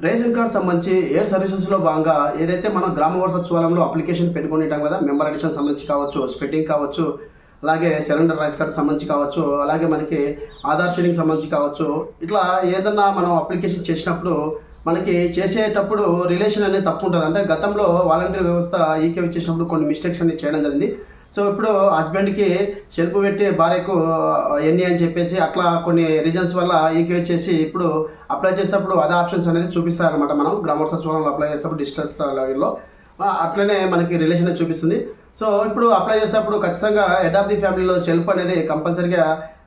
Ration card సంబంధించి air సర్వీసెస్లో భాగంగా ఏదైతే మనం గ్రామ వారసత్వాలంలో అప్లికేషన్ పెట్టుకుని ఉంటాం కదా మెంబర్ అడిషన్ సంబంధించి కావచ్చు స్పెట్టింగ్ కావచ్చు అలాగే సిలిండర్ రైస్ కార్డ్ సంబంధించి కావచ్చు అలాగే మనకి ఆధార్ షేడింగ్ సంబంధించి కావచ్చు ఇట్లా ఏదన్నా మనం అప్లికేషన్ చేసినప్పుడు మనకి చేసేటప్పుడు రిలేషన్ అనేది తప్పు ఉంటుంది అంటే గతంలో వాలంటీర్ వ్యవస్థ ఈకే చేసినప్పుడు కొన్ని మిస్టేక్స్ అనేది చేయడం జరిగింది. సో ఇప్పుడు హస్బెండ్కి షెల్ఫ్ పెట్టి భార్యకు ఎన్ని అని చెప్పేసి అట్లా కొన్ని రీజన్స్ వల్ల ఈకే చేసి ఇప్పుడు అప్లై చేసేటప్పుడు అదే ఆప్షన్స్ అనేది చూపిస్తారనమాట మనం. గ్రామర్ సచివాలయంలో అప్లై చేసేటప్పుడు డిస్టెన్స్ లెవెల్లో అట్లనే మనకి రిలేషన్ చూపిస్తుంది. సో ఇప్పుడు అప్లై చేసేటప్పుడు ఖచ్చితంగా హెడ్ ఆఫ్ ది ఫ్యామిలీలో సెల్ఫ్ అనేది కంపల్సరీగా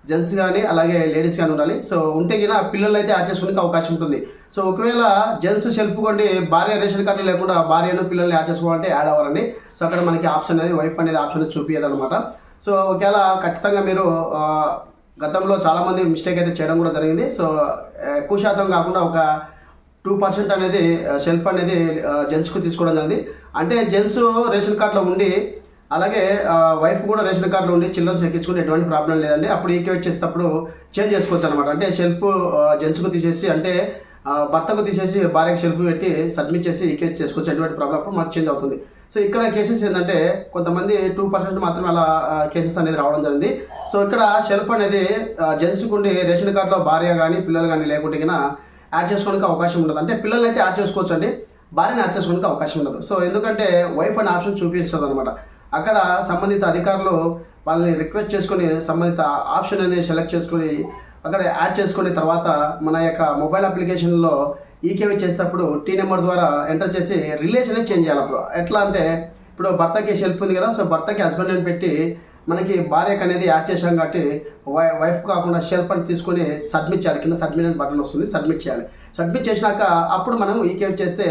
జెంట్స్ కానీ అలాగే లేడీస్ కానీ ఉండాలి. సో ఉంటే గిన పిల్లలు అయితే యాడ్ చేసుకోవడానికి అవకాశం ఉంటుంది. సో ఒకవేళ జెంట్స్ సెల్ఫ్ కొండి భార్య రేషన్ కార్డు లేకుండా భార్యను పిల్లల్ని యాడ్ చేసుకోవాలంటే యాడ్ అవ్వాలండి. సో అక్కడ మనకి ఆప్షన్ అనేది వైఫ్ అనేది ఆప్షన్ చూపించదు అనమాట సో ఒకవేళ ఖచ్చితంగా మీరు గతంలో చాలామంది మిస్టేక్ అయితే చేయడం కూడా జరిగింది. సో ఎక్కువ శాతం కాకుండా ఒక టూ పర్సెంట్ అనేది షెల్ఫ్ అనేది జెంట్స్కు తీసుకోవడం జరిగింది. అంటే జెంట్స్ రేషన్ కార్డులో ఉండి అలాగే వైఫ్ కూడా రేషన్ కార్డులో ఉండి చిల్డ్రన్స్ ఎక్కించుకుని ఎటువంటి ప్రాబ్లం లేదండి. అప్పుడు ఈకే చేసేటప్పుడు చేంజ్ చేసుకోవచ్చు అనమాట అంటే షెల్ఫ్ జెంట్స్కు తీసేసి అంటే భర్తకు తీసేసి భార్యకు షెల్ఫ్ పెట్టి సబ్మిట్ చేసి ఈ కేసు చేసుకోవచ్చు. ఎటువంటి ప్రాబ్లం అప్పుడు మాకు చేంజ్ అవుతుంది. సో ఇక్కడ కేసెస్ ఏంటంటే కొంతమంది టూ పర్సెంట్ మాత్రమే అలా కేసెస్ అనేది రావడం జరిగింది. సో ఇక్కడ షెల్ఫ్ అనేది జెంట్స్కి ఉండి రేషన్ కార్డులో భార్య కానీ పిల్లలు కానీ లేకుంటే యాడ్ చేసుకోవడానికి అవకాశం ఉండదు. అంటే పిల్లల్ని అయితే యాడ్ చేసుకోవచ్చు అండి భార్యని యాడ్ చేసుకోవడానికి అవకాశం ఉండదు. సో ఎందుకంటే వైఫ్ అనే ఆప్షన్ చూపిస్తుంది అనమాట అక్కడ సంబంధిత అధికారులు వాళ్ళని రిక్వెస్ట్ చేసుకొని సంబంధిత ఆప్షన్ అనేది సెలెక్ట్ చేసుకొని అక్కడ యాడ్ చేసుకునే తర్వాత మన యొక్క మొబైల్ అప్లికేషన్లో ఈకేవీ చేసేటప్పుడు టీ నెంబర్ ద్వారా ఎంటర్ చేసి రిలేషన్ చేంజ్ చేయాలి. అప్పుడు ఎట్లా అంటే ఇప్పుడు భర్తకి షెల్ఫ్ ఉంది కదా సో భర్తకి హస్బెండ్ అని పెట్టి మనకి భార్యకు అనేది యాడ్ చేసాం కాబట్టి వై వైఫ్ కాకుండా షెల్ఫ్ అని తీసుకొని సబ్మిట్ చేయాలి. కింద సబ్మిట్ అని బటన్ వస్తుంది సబ్మిట్ చేయాలి. సబ్మిట్ చేసినాక అప్పుడు మనం ఈకేవ్ చేస్తే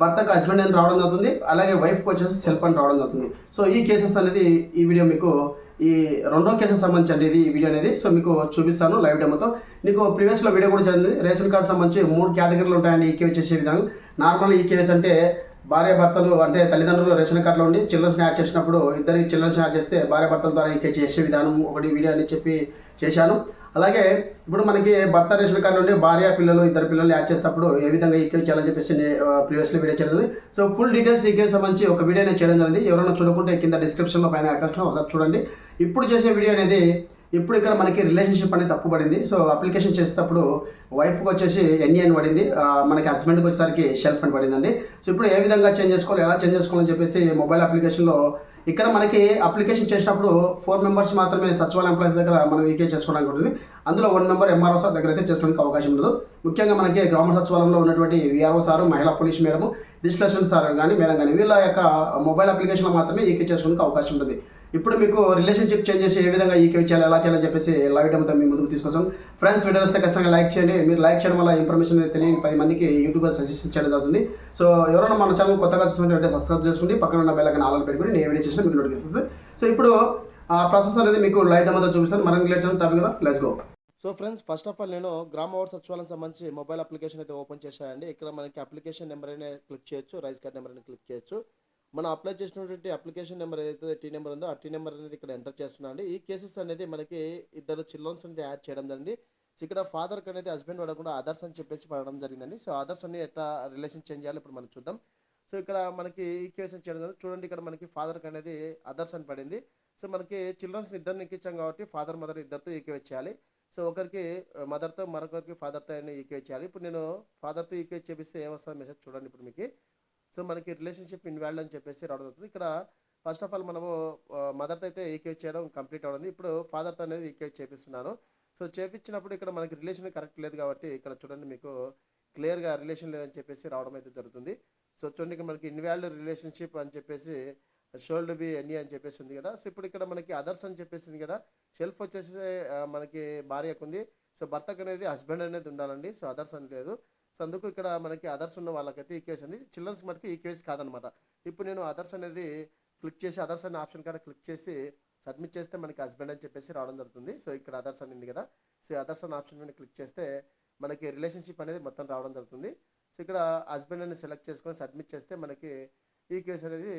భర్తకు హస్బెండ్ అని రావడం జరుగుతుంది అలాగే వైఫ్కి వచ్చేసి సెల్ఫ్ అని రావడం జరుగుతుంది. సో ఈ కేసెస్ అనేది ఈ వీడియో మీకు ఈ రెండో కేసెస్ సంబంధించి అండి ఇది ఈ వీడియో అనేది. సో మీకు చూపిస్తాను లైవ్ డెమోతో నీకు ప్రీవియస్లో వీడియో కూడా జరిగింది. రేషన్ కార్డు సంబంధించి మూడు కేటగిరీలు ఉంటాయండి ఈకేవ్ చేసే విధానం. నార్మల్ ఈ కేసు అంటే భార్య భర్తలు అంటే తల్లిదండ్రులు రేషన్ కార్డులో ఉండి చిల్డ్రన్ యాడ్ చేసినప్పుడు ఇద్దరికి చిల్డ్రన్ స్నాక్ చేస్తే భార్య భర్తల ద్వారా ఈకే చేసే విధానం ఒకటి వీడియో అని చెప్పి చేశాను. అలాగే ఇప్పుడు మనకి భర్త రేషన్ కార్డు నుండి భార్య పిల్లలు ఇద్దరు పిల్లలు యాడ్ చేసినప్పుడు ఏ విధంగా ఈకే చేయాలని చెప్పేసి ప్రీవియస్లీ వీడియో చేయడం సో ఫుల్ డీటెయిల్స్ ఈకే సంబంధించి ఒక వీడియో నేను చేయడం జరిగింది. ఎవరైనా చూడకుంటే కింద డిస్క్రిప్షన్లో పైన అడ్రస్లో ఒకసారి చూడండి. ఇప్పుడు చేసే వీడియో అనేది ఇప్పుడు ఇక్కడ మనకి రిలేషన్షిప్ అనేది తప్పుపడింది సో అప్లికేషన్ చేసేటప్పుడు వైఫ్కి వచ్చేసి ఎన్ఈ అని పడింది. మనకి హస్బెండ్కి వచ్చేసరికి షెల్ఫ్ అని పడిందండి. సో ఇప్పుడు ఏ విధంగా చేంజ్ చేసుకోవాలి ఎలా చేంజ్ చేసుకోవాలని చెప్పేసి మొబైల్ అప్లికేషన్లో ఇక్కడ మనకి అప్లికేషన్ చేసినప్పుడు ఫోర్ మెంబర్స్ మాత్రమే సచివాలయం ఎంప్లాయీస్ దగ్గర మనం ఈకే చేసుకోవడానికి ఉంటుంది. అందులో వన్ మెంబర్ ఎంఆర్ఓ సార్ దగ్గర అయితే చేసుకోవడానికి అవకాశం ఉండదు. ముఖ్యంగా మనకి గ్రామ సచివాలయంలో ఉన్నటువంటి విఆర్ఓ సార్ మహిళా పోలీస్ మేడము డిజిటల్ సార్ కానీ మేడం కానీ వీళ్ళ యొక్క మొబైల్ అప్లికేషన్లో మాత్రమే ఈకే చేసుకోవడానికి అవకాశం ఉంటుంది. ఇప్పుడు మీకు రిలేషన్షిప్ చేంజ్ చేసి ఏ విధంగా ఈకే చేయాలి ఎలా చేయాలని చెప్పేసి లైవ్ డెమోతో మీ ముందుకు తీసుకొస్తాం. ఫ్రెండ్స్ వీడియో వస్తే ఖచ్చితంగా లైక్ చేయండి. మీరు లైక్ చేయడం వల్ల ఇన్ఫర్మేషన్ తెలియని పది మందికి యూట్యూబ్ సజెషన్ చేయడం జరుగుతుంది. సో ఎవరైనా మన ఛానల్ కొత్తగా చూస్తుంటే సబ్స్క్రైబ్ చేసుకుని పక్కన ఉన్న బెల్ ఐకాన్ పెట్టుకుని నేను వీడియో చేసిన మీకు నోటిస్తుంది సో ఇప్పుడు ఆ ప్రాసెస్ అనేది మీకు లైవ్ డెమోతో చూపిస్తాను. మనం లేట్ చేయడం టాపిక్ కదా let's go so friends first of all నేను గ్రామ వార్డ్ సచివాలయం సంబంధించి మొబైల్ అప్లికేషన్ అయితే ఓపెన్ చేశానండి. ఇక్కడ మనకి అప్లికేషన్ నెంబర్ అయినా క్లిక్ చేయొచ్చు రైస్ కార్డ్ నెంబర్ అయినా క్లిక్ చేయొచ్చు. మనం అప్లై చేసినటువంటి అప్లికేషన్ నెంబర్ ఏదైతే టీ నెంబర్ ఉందో ఆ టీ నెంబర్ అనేది ఇక్కడ ఎంటర్ చేస్తున్నాం అండి. ఈ కేసెస్ అనేది మనకి ఇద్దరు చిల్డ్రన్స్ అనేది యాడ్ చేయడం జరిగింది. సో ఇక్కడ ఫాదర్కి అనేది హస్బెండ్ పడకుండా అదర్స్ అని చెప్పేసి పడడం జరిగిందండి. సో అదర్స్ అన్ని ఎట్లా రిలేషన్ చేంజ్ చేయాలి ఇప్పుడు మనం చూద్దాం. సో ఇక్కడ మనకి ఈ కేసు చేయడం జరిగింది. చూడండి ఇక్కడ మనకి ఫాదర్కి అనేది అదర్స్ అని పడింది. సో మనకి చిల్డ్రన్స్ ఇద్దరిని ఎక్కించాం కాబట్టి ఫాదర్ మదర్ ఇద్దరితో ఈక్వేట్ చేయాలి. సో ఒకరికి మదర్తో మరొకరికి ఫాదర్తో అయినా ఈక్వేట్ చేయాలి. ఇప్పుడు నేను ఫాదర్తో ఈక్వేట్ చేపిస్తే ఏమొస్తుంది మెసేజ్ చూడండి ఇప్పుడు మీకు. సో మనకి రిలేషన్షిప్ ఇన్వాల్వ్ అని చెప్పేసి రావడం జరుగుతుంది. ఇక్కడ ఫస్ట్ ఆఫ్ ఆల్ మనము మదర్తో అయితే ఈక్వేజ్ చేయడం కంప్లీట్ అవ్వడం. ఇప్పుడు ఫాదర్తో అనేది ఈక్వేజ్ చేపిస్తున్నాను. సో చేపించినప్పుడు ఇక్కడ మనకి రిలేషన్ కరెక్ట్ లేదు కాబట్టి ఇక్కడ చూడండి మీకు క్లియర్గా రిలేషన్ లేదని చెప్పేసి రావడం అయితే జరుగుతుంది. సో చూడండి ఇక్కడ మనకి ఇన్వాల్వ్ రిలేషన్షిప్ అని చెప్పేసి షోల్డ్ బి ఎన్ని అని చెప్పేసి ఉంది కదా. సో ఇప్పుడు ఇక్కడ మనకి అదర్స్ అని చెప్పేసి ఉంది కదా. షెల్ఫ్ వచ్చేసి మనకి భార్యకు ఉంది. సో భర్తకు అనేది హస్బెండ్ అనేది ఉండాలండి. సో అదర్స్ అని లేదు. సో అందుకు ఇక్కడ మనకి అదర్స్ ఉన్న వాళ్ళకైతే ఈ కేసు ఉంది. చిల్డ్రన్స్ మటుకు ఈ కేసు కాదనమాట. ఇప్పుడు నేను అదర్స్ అనేది క్లిక్ చేసి అదర్స్ అనే ఆప్షన్ కాడ క్లిక్ చేసి సబ్మిట్ చేస్తే మనకి హస్బెండ్ అని చెప్పేసి రావడం జరుగుతుంది. సో ఇక్కడ అదర్స్ అని ఉంది కదా. సో అదర్స్ అనే ఆప్షన్ మీద క్లిక్ చేస్తే మనకి రిలేషన్షిప్ అనేది మొత్తం రావడం జరుగుతుంది. సో ఇక్కడ హస్బెండ్ అని సెలెక్ట్ చేసుకొని సబ్మిట్ చేస్తే మనకి ఈ కేసు అనేది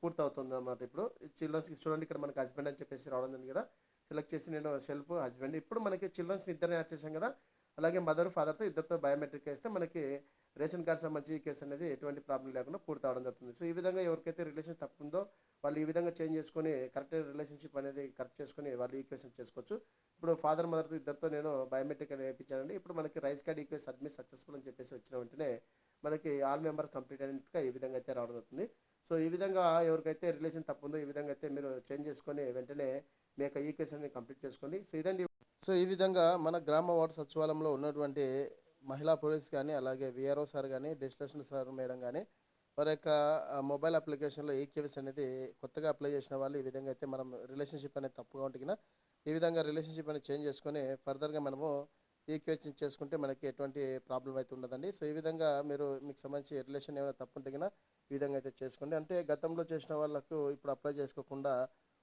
పూర్తవుతుంది అన్నమాట ఇప్పుడు. చిల్డ్రన్స్కి చూడండి ఇక్కడ మనకి హస్బెండ్ అని చెప్పేసి రావడం జరిగింది కదా. సెలెక్ట్ చేసి నేను సెల్ఫ్ హస్బెండ్ ఇప్పుడు మనకి చిల్డ్రన్స్ ఇద్దరిని యాడ్ చేశాం కదా. అలాగే మదర్ ఫాదర్తో ఇద్దరితో బయోమెట్రిక్ వేస్తే మనకి రేషన్ కార్డ్ సంబంధించి ఈ కేసు అనేది ఎటువంటి ప్రాబ్లం లేకుండా పూర్తి అవడం జరుగుతుంది. సో ఈ విధంగా ఎవరికైతే రిలేషన్ తప్పుందో వాళ్ళు ఈ విధంగా చేంజ్ చేసుకొని కరెక్ట్ రిలేషన్షిప్ అనేది కరెక్ట్ చేసుకొని వాళ్ళు ఈక్వేషన్ చేసుకోవచ్చు. ఇప్పుడు ఫాదర్ మదర్తో ఇద్దరితో నేను బయోమెట్రిక్ అనేది వేయించానండి. ఇప్పుడు మనకి rice card equation submit successful అని చెప్పేసి వచ్చిన వెంటనే మనకి ఆల్ మెంబర్స్ కంప్లీట్ అయినట్టుగా ఈ విధంగా అయితే రావడం జరుగుతుంది. సో ఈ విధంగా ఎవరికైతే రిలేషన్ తప్పు ఉందో ఈ విధంగా అయితే మీరు చేంజ్ చేసుకొని వెంటనే మీ యొక్క ఈక్వేషన్ అనేది కంప్లీట్ చేసుకోండి. సో ఇదండి సో ఈ విధంగా మన గ్రామ వార్డు సచివాలయంలో ఉన్నటువంటి మహిళా పోలీస్ కానీ అలాగే విఆర్ఓ సార్ కానీ డెస్టినేషన్ సార్ మేడం కానీ వారి యొక్క మొబైల్ అప్లికేషన్లో ఈకేవీస్ అనేది కొత్తగా అప్లై చేసిన వాళ్ళు ఈ విధంగా అయితే మనం రిలేషన్షిప్ అనేది తప్పుగా ఉంటున్నా ఈ విధంగా రిలేషన్షిప్ అనేది చేంజ్ చేసుకొని ఫర్దర్గా మనము ఈక్వేషన్ చేసుకుంటే మనకి ఎటువంటి ప్రాబ్లం అయితే ఉండదండి. సో ఈ విధంగా మీరు మీకు సంబంధించి రిలేషన్ ఏమైనా తప్పు ఉంటే ఈ విధంగా అయితే చేసుకోండి. అంటే గతంలో చేసిన వాళ్ళకు ఇప్పుడు అప్లై చేసుకోకుండా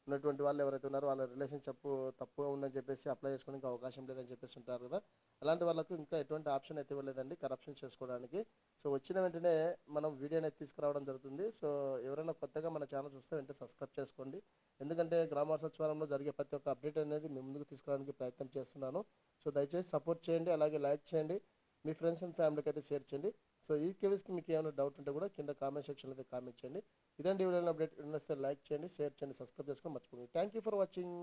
ఉన్నటువంటి వాళ్ళు ఎవరైతే ఉన్నారో వాళ్ళ రిలేషన్ చెప్పు తప్పుగా ఉందని చెప్పేసి అప్లై చేసుకోవడానికి అవకాశం లేదని చెప్పేసి ఉంటారు కదా. అలాంటి వాళ్ళకు ఇంకా ఎటువంటి ఆప్షన్ అయితే ఇవ్వలేదండి కరప్షన్ చేసుకోవడానికి. సో వచ్చిన వెంటనే మనం వీడియో అనేది తీసుకురావడం జరుగుతుంది. సో ఎవరైనా కొత్తగా మన ఛానల్ చూస్తే వెంటనే సబ్స్క్రైబ్ చేసుకోండి. ఎందుకంటే గ్రామ సచివాలయంలో జరిగే ప్రతి ఒక్క అప్డేట్ అనేది మీ ముందుకు తీసుకురావడానికి ప్రయత్నం చేస్తున్నాను. సో దయచేసి సపోర్ట్ చేయండి అలాగే లైక్ చేయండి. మీ ఫ్రెండ్స్ అండ్ ఫ్యామిలీకి అయితే షేర్ చేయండి. సో ఈ కేవీస్కి మీకు ఏమైనా డౌట్ ఉంటే కూడా కింద కామెంట్ సెక్షన్లో అయితే కామెంట్ చేయండి. ఇదండి వీడియో అప్డేట్ వస్తే లైక్ చేయండి షేర్ చేయండి సబ్స్క్రైబ్ చేసుకొని మర్చిపోండి థ్యాంక్ యూ ఫర్ వాచింగ్